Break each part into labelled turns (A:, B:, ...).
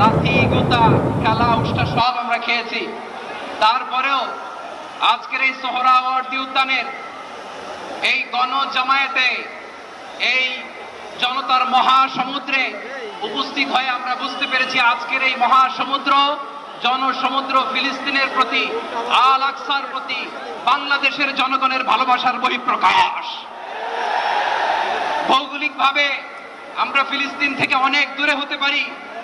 A: লাথি গোতা, খেলা, উষ্টা সব আমরা খেয়েছি। তারপরেও আজকের এই সোহরাওয়ার্দী উদ্যানের এই গণ জামায়াতে এই জনতার মহাসমুদ্রে উপস্থিত হয়ে আমরা বুঝতে পেরেছি আজকের এই মহাসমুদ্র, জনসমুদ্র ফিলিস্তিনের প্রতি, আল আকসার প্রতি, বাংলাদেশের জনগণের ভালোবাসার বহিঃপ্রকাশ। ভৌগোলিকভাবে আমরা ফিলিস্তিন থেকে অনেক দূরে হতে পারি।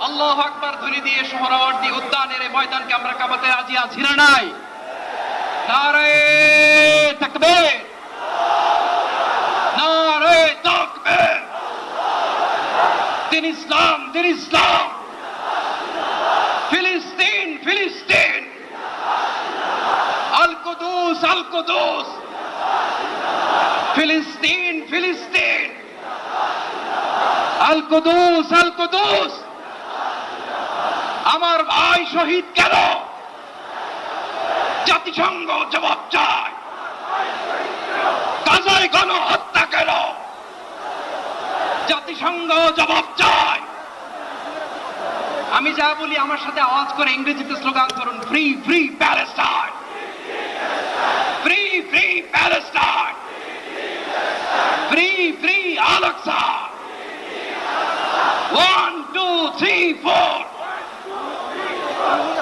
A: আল্লাহ আকবার ধ্বনি দিয়ে সোহরাওয়ার্দী উদ্যানের এই ময়দানকে আমরা কাবাতে রাজি আছি না নাই? নারে তাকবীর। নারে তাকবীর। দিন ইসলাম দিন ইসলাম। ফিলিস্তিন ফিলিস্তিন। আল কুদুস আল কুদুস। ফিলিস্তিন ফিলিস্তিন। আল কুদুস, আল আমার ভাই শহীদ কেন? জাতিসংঘ জবাব চায়। গণ হত্যা কেন? জাতিসংঘ জবাব চায়। আমি যা বলি আমার সাথে আওয়াজ করে ইংরেজিতে স্লোগান করুন free free Palestine free free Palestine free free আলাক্সা one two three four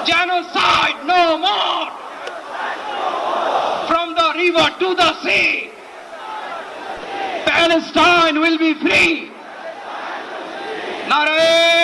A: genocide no more. From the river to the sea. Palestine will be free. নারে